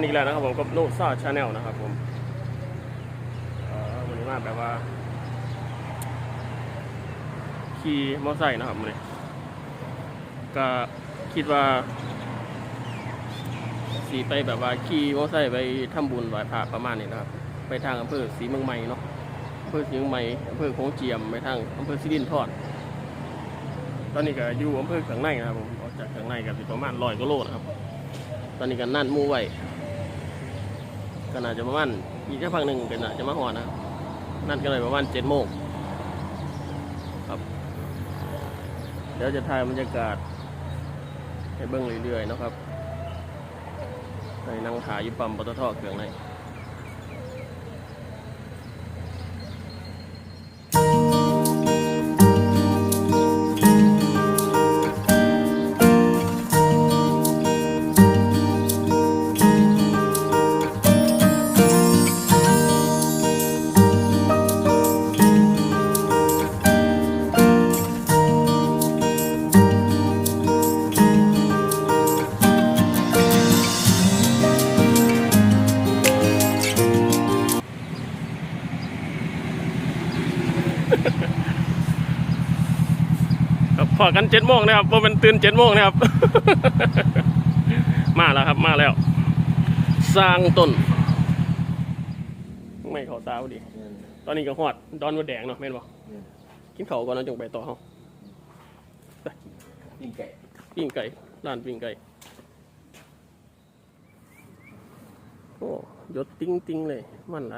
วัสดีครับพบกันอีกแล้วนะครับผมกับโนซ่าชาแนลนะครับผมวันนี้มาแบบว่าขี่มอไซค์นะครับวันนี้ก็คิดว่าสีไปแบบว่าขี่มอไซค์ไปทำบุญไหว้พระประมาณนี้นะครับ ไปทางอำเภอศรีเมืองใหม่เนาะอำเภอศรีเมืองใหม่อำเภอโขงเจียมไปทางอำเภอสิรินธรตอนนี้ก็อยู่อำเภอเขืองในนะครับผมออกจากเขืองในก็สิประมาณร้อยกิโลนะครับตอนนี้ก็นั่นมู่ไว้ ก็น่าจะประมาณอีกแค่พักหนึ่งก็น่าจะมาหอดนะนั่นก็เลยประมาณเจ็ดโมงครับเดี๋ยวจะถ่ายบรรยากาศให้เบิ้งเรื่อยๆนะครับในนั่งหายยุปั๊มปตทเขืองใน พอกันเจ็ดโมงนะครับว่ามันตื่นเจ็ดโมงนะครับ มาแล้วครับมาแล้ว สร้างต้น ไม่เขาตาพอดี ตอนนี้ก็หอด ดอนวัดแดงเนาะแม่นบ่กินเขาวก่อนแล้วจงไปต่อเฮาปิ้งไก่ปิ้งไก่ร้านปิ้งไก่โอ้ยศติ้งติ้งๆเลย มันไร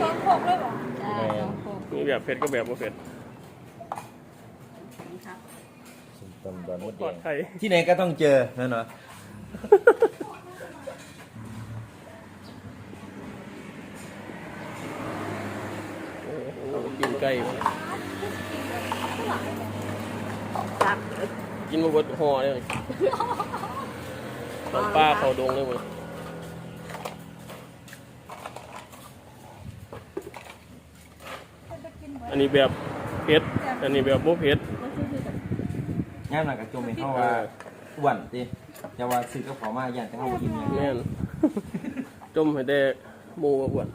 สองหกเลยเหรอ แมน มี แบบเผ็ดก็แบบบ่เผ็ดส้มตำดอนมดปแดลอดงภัยที่ไหนก็ต้องเจอนั่นเหรอโอ้โหปิ้งไก่ครับกินมาเบดห่อเลยตอนป้าเขาดงเลยเว้ย อันนี้แบบเผ็ดอันนี้แบบบ่เผ็ดย่ามหนักกับจมเป็นเข้าว่าอ้วนดิจะว่าซื้อกับเขามาอย่างจะเข้ามากินอย่างแม่นจมให้ได้หมูมาอ้วน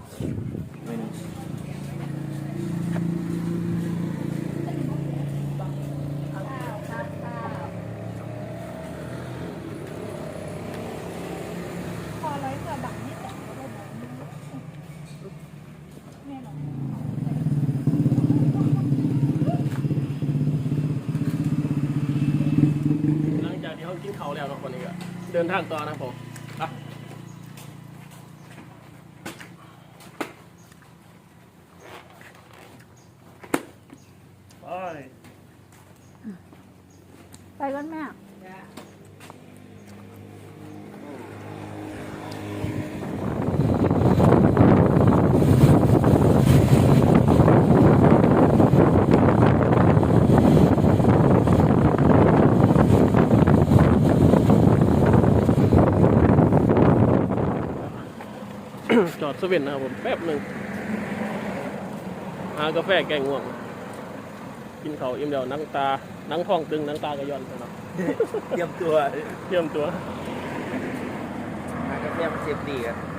ไม่นึง พอร้อยกว่าบาทนี่แต่ก็ได้แบบนี้แม่หรอ หลังจากที่เขากินข้าวแล้วเนาะคนนี้ก็เดิน ทางต่อนะผมไปไปไปก่อนแม่ จอดสเว่นนะครับผมแป๊บหนึ่งหากาแฟแกงง่วง กินข้าวอิ่มเดียวหนังตาหนังท้องตึงหนังตากระย้อนไปเนาะเตรียมตัวเตรียมตัวหากาแฟมันเซฟดีกันก็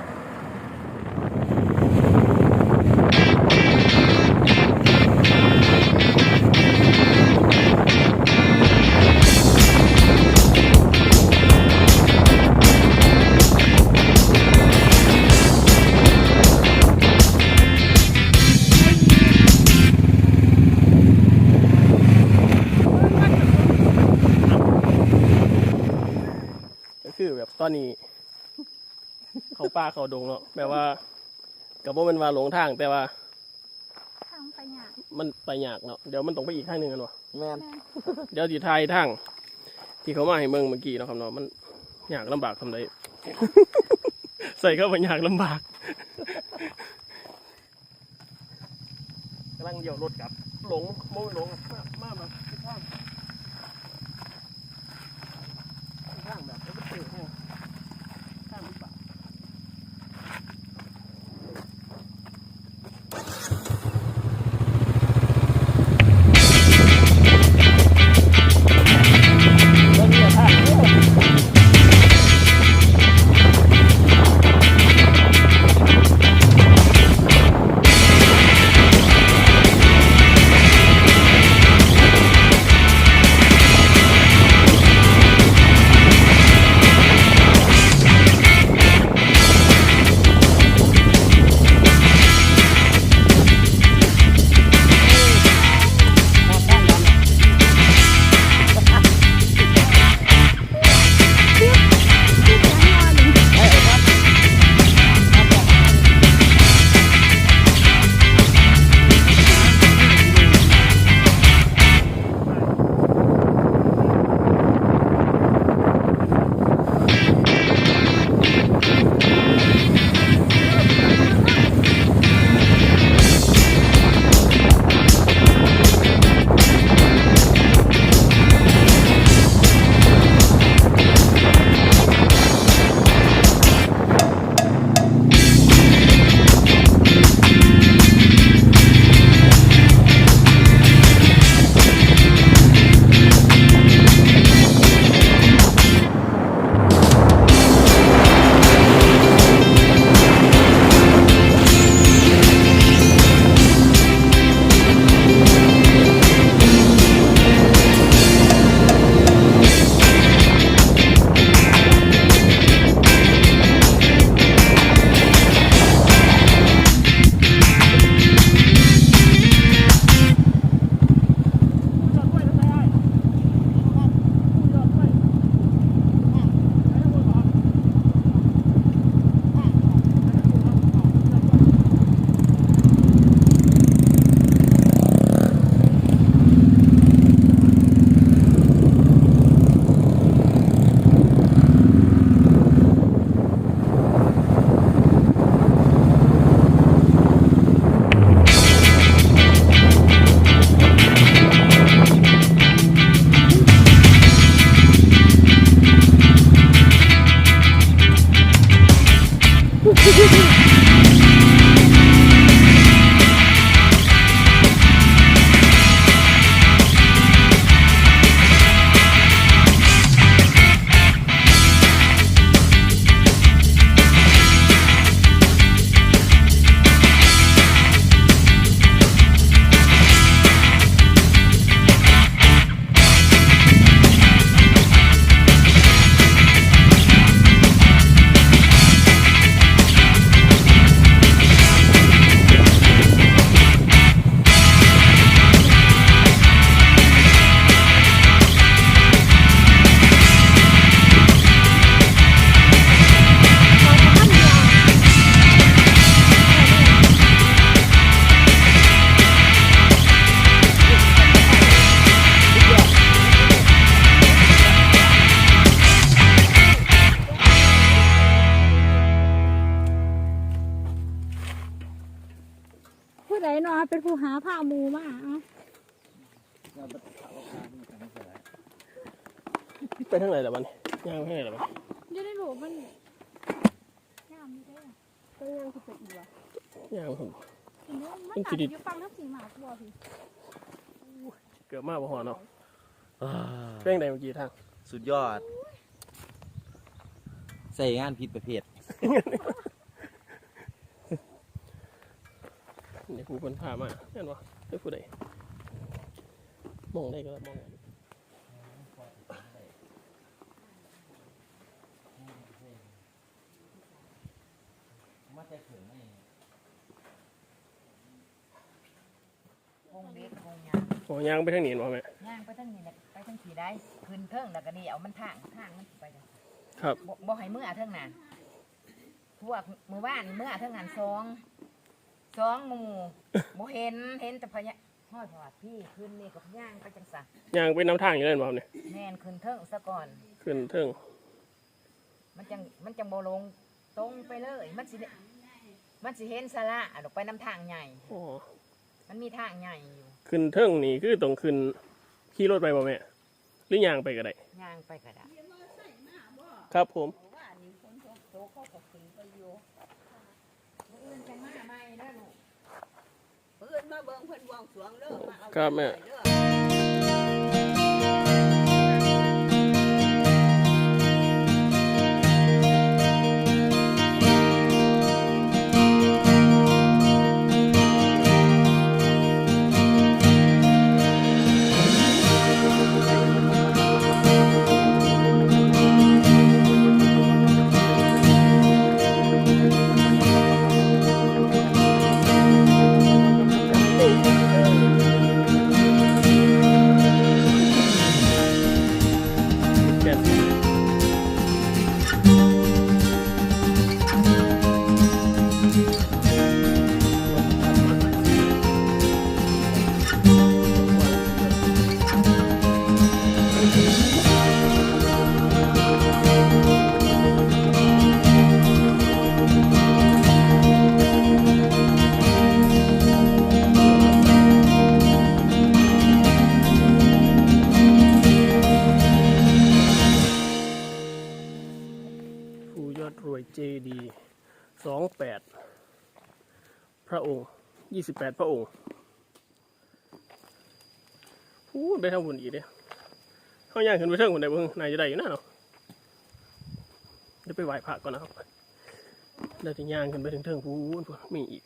นนี้ เขาป้าเขาดงเนาะแบบว่ากับว่ามันว่าหลงทาง แต่ว่า ทางไปหยามันไปยากเนาะเดี๋ยวมันต้องไปอีกทางหนึ่งกันวะแม่นเดี๋ยวจีทายทาง ที่เขามาให้เมืองเมื่อกี้เนาะครับเนาะมันยากลำบากทำไดใส่เข้าไปยากลำบากกำลังเดี่ยวรถกลับ หลงโมหลงมามาแบบทิศทางทิศทางแบบ เนาะเป็นผู้หาผ้าหมูมาเอาไปทางไหนล่ะมันย่างไปทางไหนล่ะมันอยังได้รู้มันงามไม่ได้อะก็ยังคือเป็นอีกว่ะย่างผมเห็นไหมมันมันตัสิดดิอยู่ฟังทั้งสีหมาตัวพี่เกือบมาบ่หอเนาะเป้งใดเมื่อกี้ทาง สุดยอด ใส่งานผิดประเภท นี่ผู้คนพามาแม่นวะได้ผู้ใดมองได้ก็มองได้มาแต่ถึงนี่วงเล็กวงยางโอ้ยางไปทางนี้บ่แม่ยางไปทั้งนี้ไปทั้งขี่ได้ขึ้นเทิงแล้วก็นี่เอามันทางทางมันไปครับบ่ให้มือเทิงนั้นพวกมือว่านนี่มือเทิงนั้นสอง สองหมู่บ่เห็นเห็นแต่พญาห้อยพอดพี่ขึ้นนี่กับย่างไปจังซะย่างไปน้ำทางอยู่นั่นบ่ครับเนี่ยแม่นขึ้นเทิงซะก่อน ขึ้นเทิงมันจังมันจังบ่ลงตรงไปเลย มันสิได้มันสิเห็นสาระอะดอกไปน้ำทางใหญ่ อ๋อมันมีทางใหญ่อยู่ขึ้นเทิงนี่คือต้องขึ้นขี่รถไปบ่แม่หรือย่างไปก็ได้ย่างไปก็ได้ครับผม ว่านี่ฝนตกโตเขาก็ขึ้นไปอยู่มื้ ออื่นจังมาใหม่เด้อลูกเพื่อนมาเบิ่งเพิ่นบวงสรวงเด้อมาเอาครับแม่เด้อ พระองค์ยี่สิบแปดพระองค์พูดไปทางบุญอีกเด้เขาย่างขึ้นไปเทิงคนใดเบิ่งนายจะได้อยู่นะเนาะเดี๋ยวไปไหว้พระก่อนนะครับเดี๋ยวจะย่างขึ้นไปถึงเทิงพูนพูนมีอีก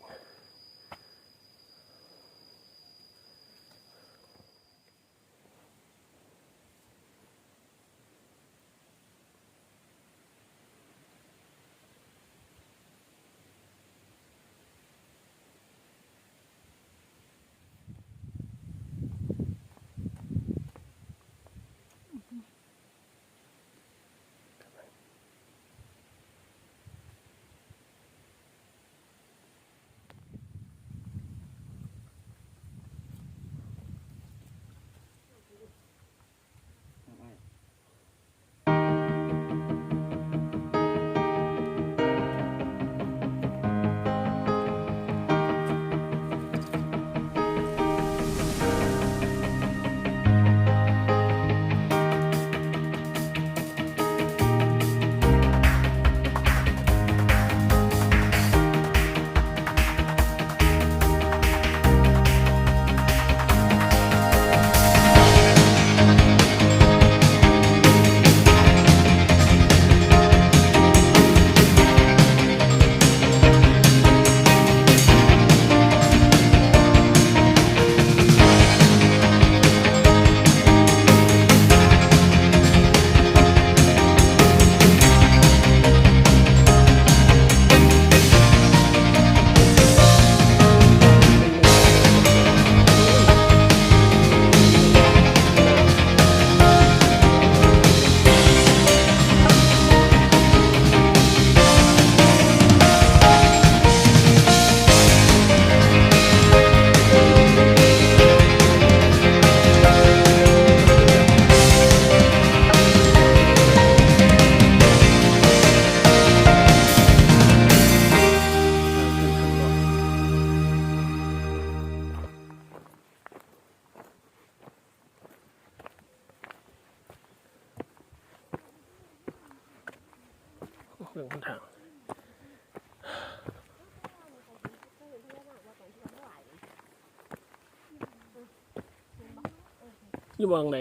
อยู่มองไหน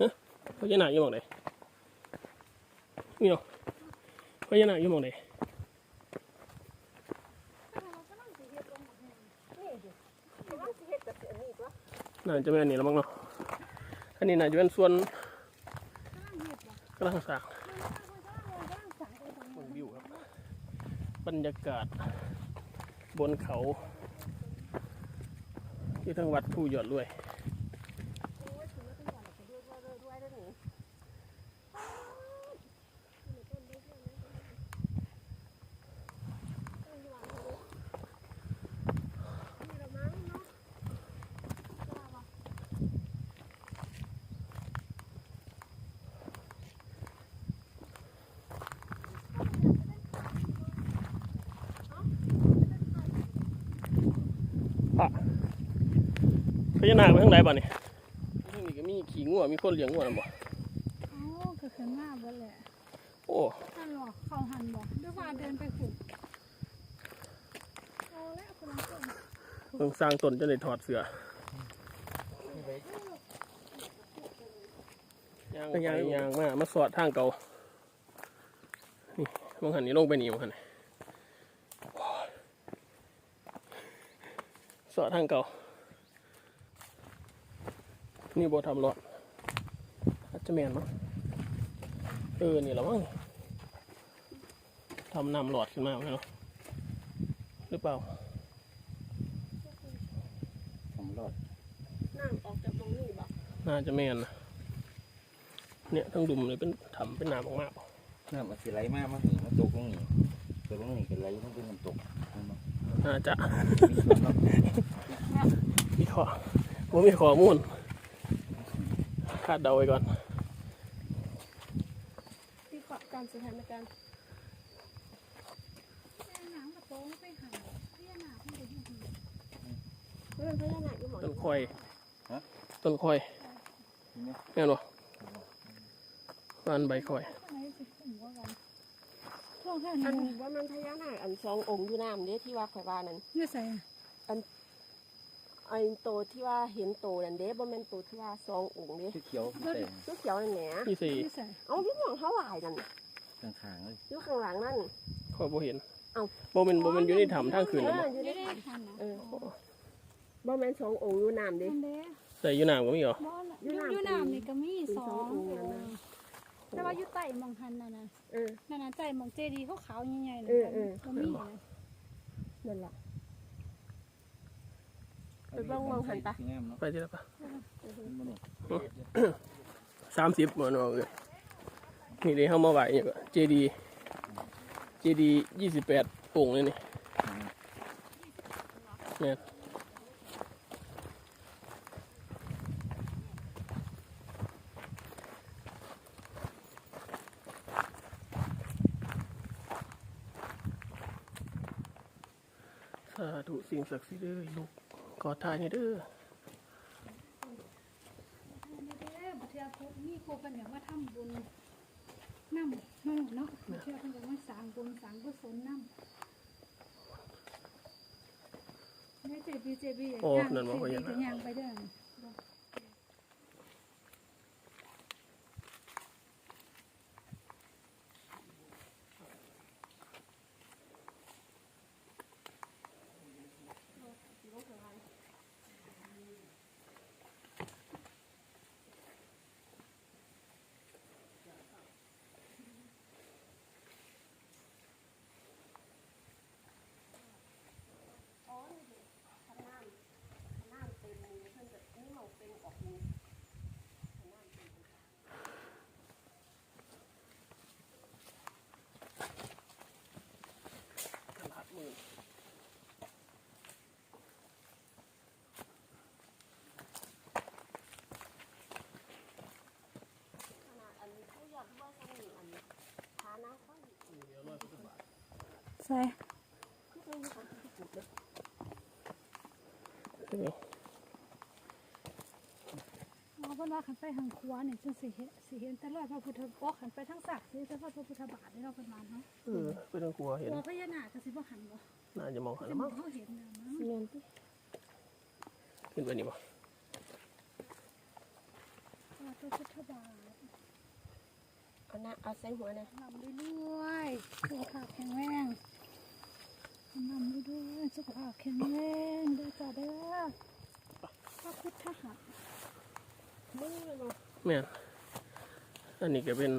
ฮะพญานาคอยู่มองไหนนี่เนาะพญานาคอยู่มองไหนน่าจะเป็นอันนี้แล้วมั้งเนาะอันนี้น่าจะเป็นส่วนกำลังสางบนวิวครับบรรยากาศบนเขา ที่ทั้งวัดผู้หยอดรวย พญานาคไปทางไหนบ้านี่ทางนี้ก็มีขี่งัวมีคนเลี้ยงงัวนะบ่อ๋อก็คือหน้าเบ่แหละโอ้นั่นหรอเขาหันบอกด้วยว่าเดินไปขุดเอาแล้วคนละคนเพิ่งสร้างต้นจะได้ถอดเสื้อยางยางยางมามาสอดทางเก่านี่มองหันนี่ลงไปนี่มองหันนี่สอดทางเก่า นี่โบทำรอดอาจจะแมนมั้งเออ นี่แหละมั้งทำนำหลอดขึ้นมาไหมเนาะหรือเปล่าผมรอดน้ำออกจากตรงนี้บ่น่าจะแม่นนะเนี่ยทั้งดุมเลยเป็นทำเป็นน้ำออกมาน้ำมันสิไหลมากมันถึงมันตกลงนี่ตกลงนี่ก็ไหลมันเป็นน้ำตกมันบ่น่าจะ มีส่วนเนาะมีข้อว่ามีข้อมูล คาดเดาไว้ก่อนที่เกาะตามสถานการณ์แม่น้ำกระโปรงไปหันเรียนาที่เดินอยู่เรื่องพญานาคอยู่หมอต้นคอยต้นคอยแม่นบ่บ้านใบคอยข้างในสิถึงว่ากันช่วงแค่อันี้นว่ามันพญานาคอันสององค์อยู่น้ำเด้ที่ว่าข่อยว่านั่นนี่ใส่ ไอ้โตที่ว่าเห็นโตนั่นเด้บ่แม่นโตที่ว่าสององค์เด้เขียวๆแต่ตัวเขียวนั่นแหละนี่สินี่ใส่เอาอยู่หม่องเท่าไหร่นั่นข้างๆเลยอยู่ข้างหลังนั่นคอยบ่เห็นเอ้า บ่เป็นบ่เป็นอยู่ในถ้ำทางคืนเอนะอบ่อยู่ไม่ในได้ทันนะเออบ่แม่นสององค์อยู่น้ำเด้มันเด้แต่อยู่น้ำก็มีเหรอบ่ละอยู่อยู่น้ำนี่ก็มีสองแต่ว่าอยู่ใต้มองหันน่ะนะเออ นั่นน่ะใจมองเจดีย์ขาวๆใหญ่ๆเออเออ ก็มีนะนั่นล่ะ ไปเบิ่งมองหันปะสิงามเนาะไปที่ละปะมันบ่เนี่ยสามสิบเหมือนว่าเออนี่เลยเข้ามาไหวเนี่ยก็เจดีเจดียี่สิบแปดองค์เลยนี่เนี่ยสาธุสิ่งศักดิ์สิทธิ์เด้อลูกข อทานให้เด้อเด้อบัดเทื่อพวกมีครูเพิ่นอยากมาทำบุญนำเนาะเนาะบัดเทื่อเพิ่นอยากมาสร้างบุญสร้างกุศลนำแม่เจบีเจบีอยากโอ้ย่างนั่นบ่พเจญาบีนาคก็ย่างไปเด้อ ใส่เดี๋ยวเอาเพิ่นว่าขันไปทางขวาเนี่ยจังสิเห็นสิเห็นแต่รอยพระพุทธโอ้ขันไปทางซ้ายสิเห็นแต่รอยพระพุทธบาทนี่เราะเพิ่นว่าเนาะเออไปทางครัวเห็นตัวพญานาคก็สิบ่หันบ่น่าจะมองหันจะแล้วมอมั้งเขาเห็นนะมั้งเงินติขึ้นไปนี่บ่พระพุทธบาท หน้าเอาใส่หัวนะนำเรื่อยๆสุขภาพแข็งแรงนำเรื่อยๆสุขภาพแข็งแรงเด้อจ้าเด้อพระพุทธหัตถ์แม่นอันนี้ก็เป็น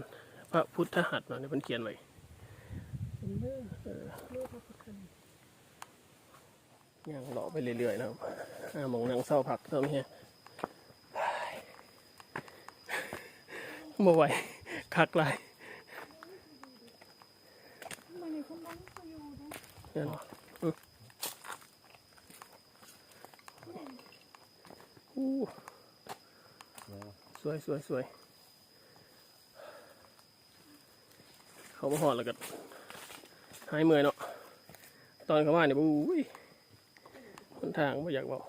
พระพุทธหัตถ์เนาะนี่เพิ่นเขียนไว้เออย่างเลาะไปเรื่อยๆนะครับอ่าหมองนางเศร้าผักเท่านี้บ่ไหว คักหลายมันนี่คนนั้นก็อยู่นะแม่นบ่อืออู้สวยสวยสวยเขามาหอดแล้วก็หายเมื่อยเนาะตอนเขามาเนี่ยบู้ยคนทางไม่อยากบอก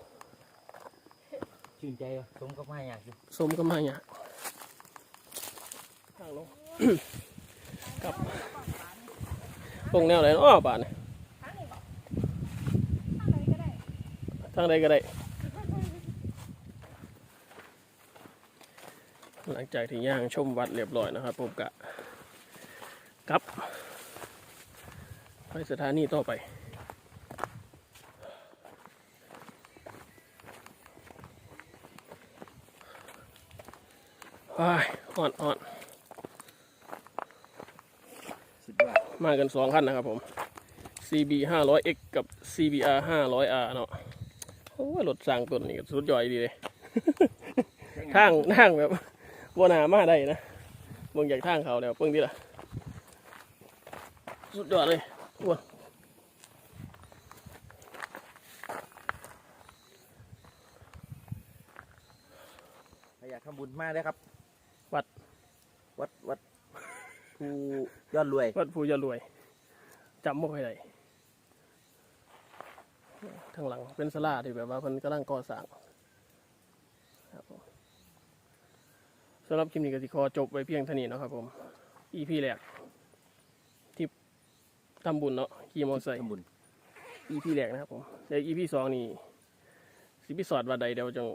ชื่นใจอะสมกับมาอยากอยู่สมก็มาเนี่ยากทางลงกับตรงแนวไหนเนาะบ้านเนี่ยอะไรก็ได้ทางใดก็ได้ หลังจากที่ย่างชมวัดเรียบร้อยนะครับผมกะกลับไปสถานีต่อไปอ่อนอ่อน สุดยอด มากันสองคันนะครับผม CB 500X กับ CBR 500R เนาะโอ้ยรถสร้างต้นนี่ก็สุดยอดดีเลยทางทางแบบวนามาได้นะเบิ่งจากทางเขาแล้วเพิ่งดีละสุดยอดเลยอ้วนใครอยากทำบุญมาเลยครับ วัด วัด วัด ภูยอดรวย วัดภูยารวยจำไม่ค่อยได้ทางหลังเป็นสลาที่แบบว่าเพิ่นกำลังก่อสร้างครับผมสำหรับคลิปนี้ก็สิขอจบไว้เพียงเท่านี้เนาะครับผม EP แรกที่ทำบุญเนาะขี่มอเตอร์ไซค์ ทำบุญ EP แรกนะครับผมใน EP สองนี่สิพิสอดว่าใดเดี๋ยวจัง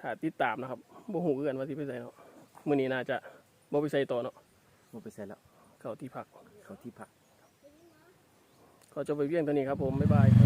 ถ้าติดตามนะครับบ่หูคือกันว่าสิไปใส่เนาะมื้อนี้น่าจะบ่ไปใส่ต่อเนาะห มดไปใส่แล้ว เข้าที่พัก เขาที่พักขอจบไปเพียงเท่านี้ครับผม บ๊ายบายครับ